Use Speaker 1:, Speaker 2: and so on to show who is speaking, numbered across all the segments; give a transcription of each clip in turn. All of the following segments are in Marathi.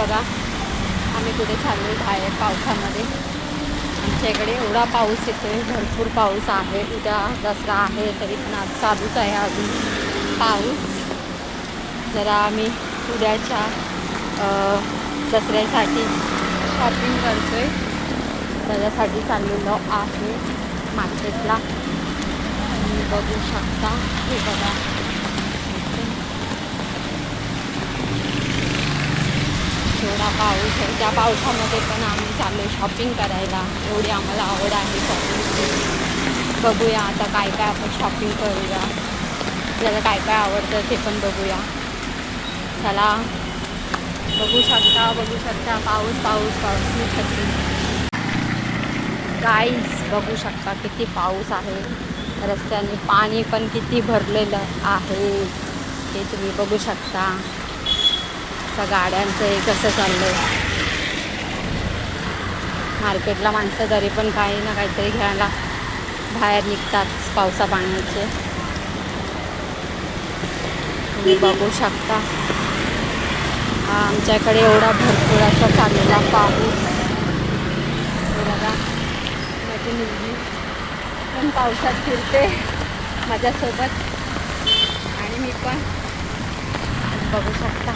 Speaker 1: बघा आम्ही कुठे चाललो बाहेर पावसामध्ये. आमच्या इकडे एवढा पाऊस येतोय भरपूर पाऊस आहे. उद्या दसरा आहे तरी पण आज चालूच आहे अजून पाऊस. जरा आम्ही उद्याच्या दसऱ्यासाठी शॉपिंग करतो आहे त्याच्यासाठी चाललेलो आहे मार्केटला. तुम्ही बघू शकता. हे बघा. एवढा पाऊस आहे. त्या पावसामध्ये पण आम्ही चाललो शॉपिंग करायला. एवढी आम्हाला आवड आहे शॉपिंगची बघूया आता काय काय आपण शॉपिंग करूया. आपल्याला काय काय आवडतं ते पण बघूया. चला. बघू शकता बघू शकता. पाऊस पाऊस पाऊस. मी गाईज बघू शकता किती पाऊस आहे. रस्त्याने पाणी पण किती भरलेलं आहे. ते तुम्ही बघू शकता. आता गाड्यांचं हे कसं चाललं आहे मार्केटला माणसं तरी पण काही ना काहीतरी घ्यायला बाहेर निघतात पावसा पाण्याचे. तुम्ही बघू शकता. आमच्याकडे एवढा भरपूर असा चाललेला पाऊस. बघा माझी मुलगी पण पावसात फिरते माझ्यासोबत आणि मी पण. बघू शकता.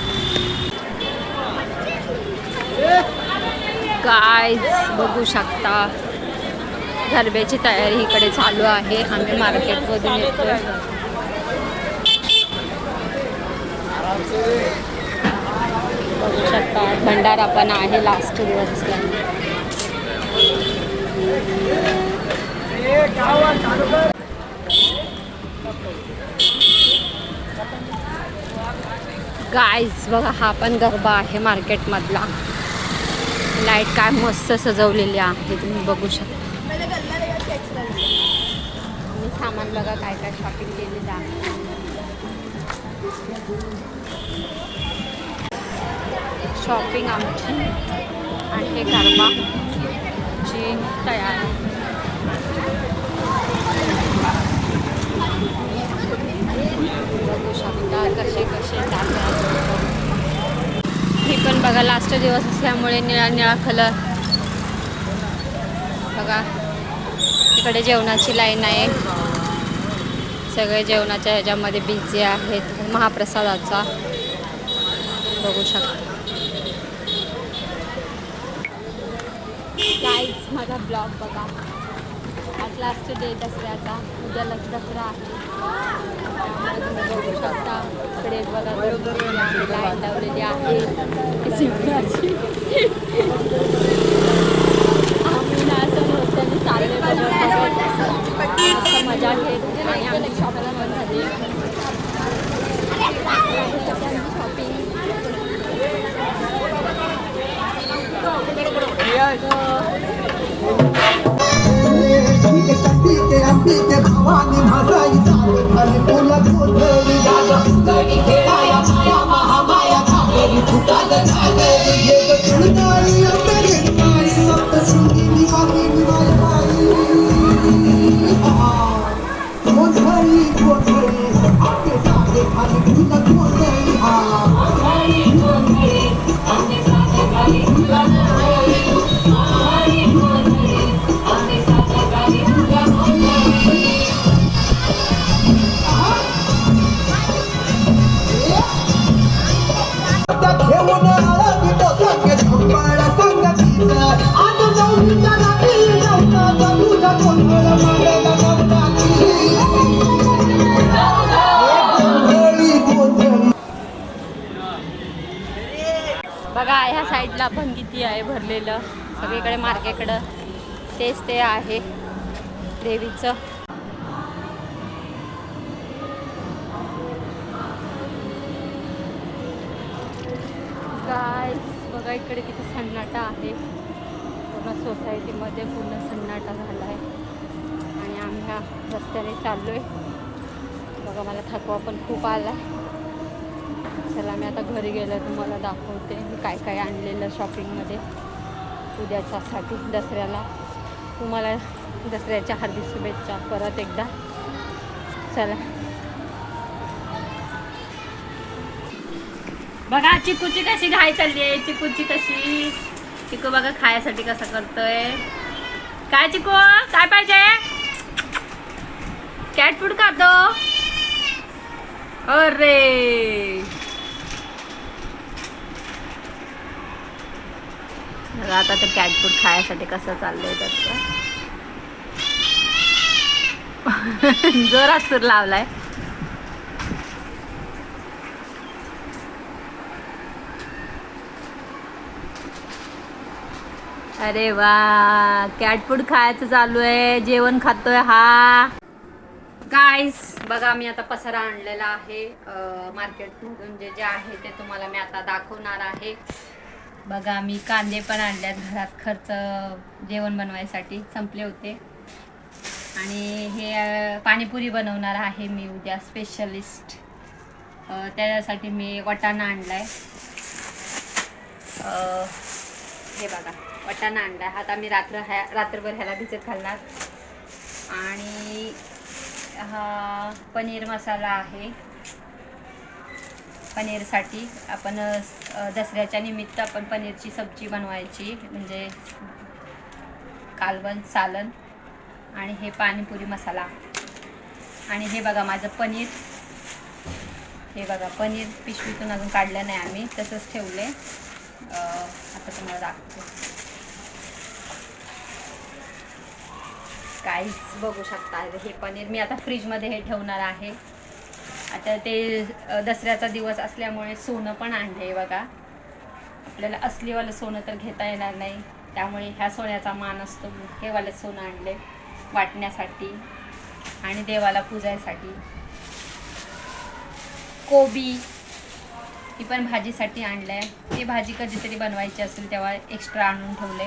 Speaker 1: काय बघू शकता. गरब्याची तयारी इकडे चालू आहे. आम्ही मार्केटमधून येतो बघू शकता. भंडारा पण आहे लास्ट दिवस. असल्यामुळे गायज बघा हा पण गरबा आहे मार्केटमधला. लाइट काय मस्त सजवलेली आहे तुम्ही बघू शकता. आणि सामान बघा काय काय शॉपिंग केलेलं आहे. शॉपिंग आमची आहे गरबाची तयारी. बघू शकता कसे कसे चालतात ही पण बघा लास्ट दिवस असल्यामुळे निळा निळा कलर बघा इकडे जेवणाची लाईन आहे. सगळे जेवणाच्या ह्याच्यामध्ये बिझी आहेत महाप्रसादाचा. बघू शकता. माझा ब्लॉग बघा. आज लास्ट डे दसऱ्याचा उद्या लक्ष दसरा आहे तुम्ही बघू शकता इकडे बघा गर्दी आहे, लाईन लावलेली आहे शिवराची बघा ह्या साईडला पण किती आहे भरलेलं. सगळीकडे मार्केकडं तेच ते आहे देवीचं. काय बघा इकडे किती सन्नाटा आहे. पूर्ण सोसायटीमध्ये पूर्ण सन्नाटा झाला आहे आणि आम्ही ह्या रस्त्याने चाललो आहे बघा मला थकवा पण खूप आला आहे चला मी आता घरी गेलं तुम्हाला दाखवते मी काय काय आणलेलं शॉपिंगमध्ये उद्याच्यासाठी दसऱ्याला. तुम्हाला दसऱ्याच्या हार्दिक शुभेच्छा परत एकदा. चला. बघा चिकूची कशी घाय चालली आहे चिकूची कशी? चिकू बघा खायसाठी कसं करतोय. काय चिकू? काय पाहिजे? कॅट फूड खातो. अरे! बघा आता ते कॅट फूड खायसाठी कसं चाललंय त्याचं? जोरात सूर लावलाय. अरे वा कॅट फूड खायचं चालू आहे जेवण खातोय हा. गाईस बघा मी आता पसारा आणलेला आहे मार्केटमधून जे जे आहे ते तुम्हाला मी आता दाखवणार आहे. बघा मी कांदे पण आणल्यात घरात. खर्च जेवण बनवायसाठी संपले होते. आणि हे पाणीपुरी बनवणार आहे मी उद्या स्पेशलिस्ट त्याच्यासाठी मी वटाणा आणलाय. आहे हे बघा वटाणा आणला आहे आता मी रात्र ह्या रात्रभर ह्याला भिजत घालणार. आणि हा पनीर मसाला आहे. पनीरसाठी आपण दसऱ्याच्या निमित्त आपण पनीरची सब्जी बनवायची. म्हणजे कालवण सालन आणि हे पाणीपुरी मसाला. आणि हे बघा माझं पनीर. हे बघा पनीर पिशवीतून अजून काढलं नाही आम्ही तसंच ठेवले आता तुम्हाला दाखवतो. काहीच बघू शकता हे पनीर मी आता फ्रीजमध्ये हे ठेवणार आहे. आता ते दसऱ्याचा दिवस असल्यामुळे सोनं पण आणले बघा. आपल्याला असलीवालं सोनं तर घेता येणार नाही. त्यामुळे ह्या सोन्याचा मान असतो. हेवाले सोनं आणले वाटण्यासाठी आणि देवाला पूजायसाठी कोबी ही पण भाजीसाठी आणलंय. ती भाजी कधीतरी बनवायची असेल तेव्हा एक्स्ट्रा आणून ठेवले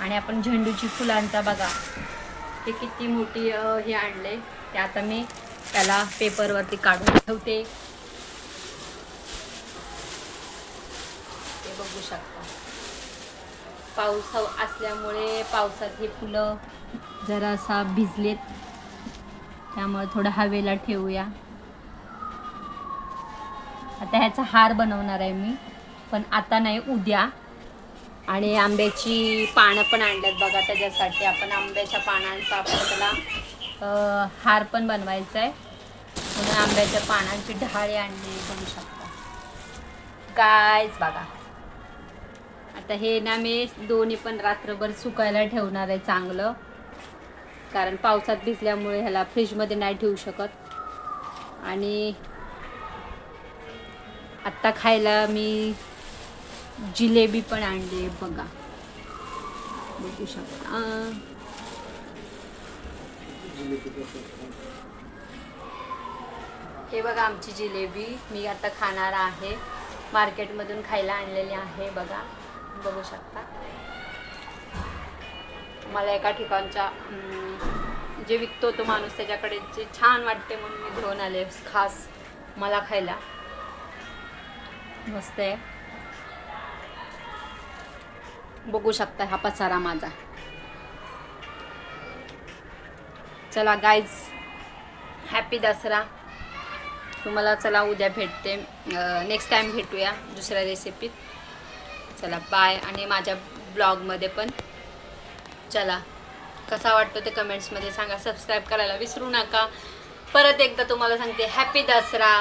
Speaker 1: आणि आपण झेंडूची फुलांचा बघा. ते किती मोठी हे आणले ते आता मी त्याला पेपरवरती काढून ठेवते. ते बघू शकता. पाऊस असल्यामुळे पावसात हे फुलं जरासा भिजलेत. त्यामुळे थोडं हवेला ठेवूया. आता ह्याचा हार बनवणार आहे मी पण आता नाही उद्या. आणि आंब्याची पानं पण आणल्यात बघा त्याच्यासाठी. आपण आंब्याच्या पानांचा आपण त्याला हार पण बनवायचा आहे. म्हणून आंब्याच्या पानांची ढाळे आणली बघू शकता. कायच बघा. आता हे ना मी दोन्ही पण रात्रभर सुकायला ठेवणार आहे चांगलं. कारण पावसात भिजल्यामुळे ह्याला फ्रीजमध्ये नाही ठेवू शकत. आणि आत्ता खायला मी जिलेबी पण आणली बघा. बघू शकता. हे बघा आमची जिलेबी. मी आता खाणार आहे. मार्केटमधून खायला आणलेली आहे बघा. बघू शकता. मला एका ठिकाणच्या जे विकतो तो माणूस त्याच्याकडे जे छान वाटते म्हणून मी घेऊन आले खास मला खायला. मस्त आहे. बघू शकता हा पसारा माझा. चला गाईज हॅपी दसरा. तुम्हाला चला उद्या भेटते. नेक्स्ट टाईम भेटूया दुसऱ्या रेसिपीत चला बाय आणि माझ्या ब्लॉगमध्ये पण. चला कसा वाटतो ते कमेंट्समध्ये सांगा. सबस्क्राईब करायला विसरू नका. परत एकदा तुम्हाला सांगते हॅपी दसरा.